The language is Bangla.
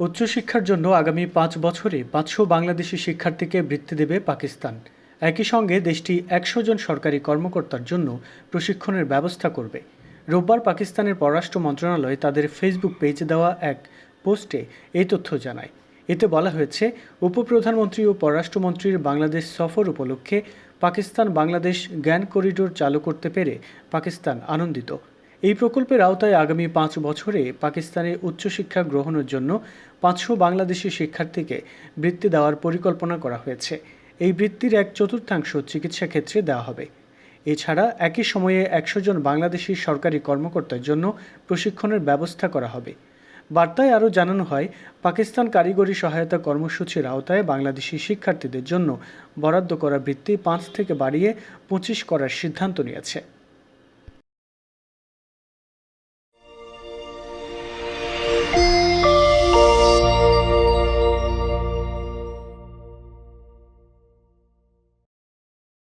উচ্চশিক্ষার জন্য আগামী পাঁচ বছরে পাঁচশো বাংলাদেশি শিক্ষার্থীকে বৃত্তি দেবে পাকিস্তান। একই সঙ্গে দেশটি একশো জন সরকারি কর্মকর্তার জন্য প্রশিক্ষণের ব্যবস্থা করবে। রোববার পাকিস্তানের পররাষ্ট্র মন্ত্রণালয় তাদের ফেসবুক পেজে দেওয়া এক পোস্টে এই তথ্য জানায়। এতে বলা হয়েছে, উপপ্রধানমন্ত্রী ও পররাষ্ট্রমন্ত্রীর বাংলাদেশ সফর উপলক্ষে পাকিস্তান বাংলাদেশ জ্ঞান করিডোর চালু করতে পেরে পাকিস্তান আনন্দিত। এই প্রকল্পের আওতায় আগামী পাঁচ বছরে পাকিস্তানে উচ্চশিক্ষা গ্রহণের জন্য পাঁচশো বাংলাদেশি শিক্ষার্থীকে বৃত্তি দেওয়ার পরিকল্পনা করা হয়েছে। এই বৃত্তির এক চতুর্থাংশ চিকিৎসা ক্ষেত্রে দেওয়া হবে। এছাড়া একই সময়ে একশো জন বাংলাদেশি সরকারি কর্মকর্তার জন্য প্রশিক্ষণের ব্যবস্থা করা হবে। বার্তায় আরও জানানো হয়, পাকিস্তান কারিগরি সহায়তা কর্মসূচির আওতায় বাংলাদেশি শিক্ষার্থীদের জন্য বরাদ্দ করা বৃত্তি পাঁচ থেকে বাড়িয়ে পঁচিশ করার সিদ্ধান্ত নিয়েছে।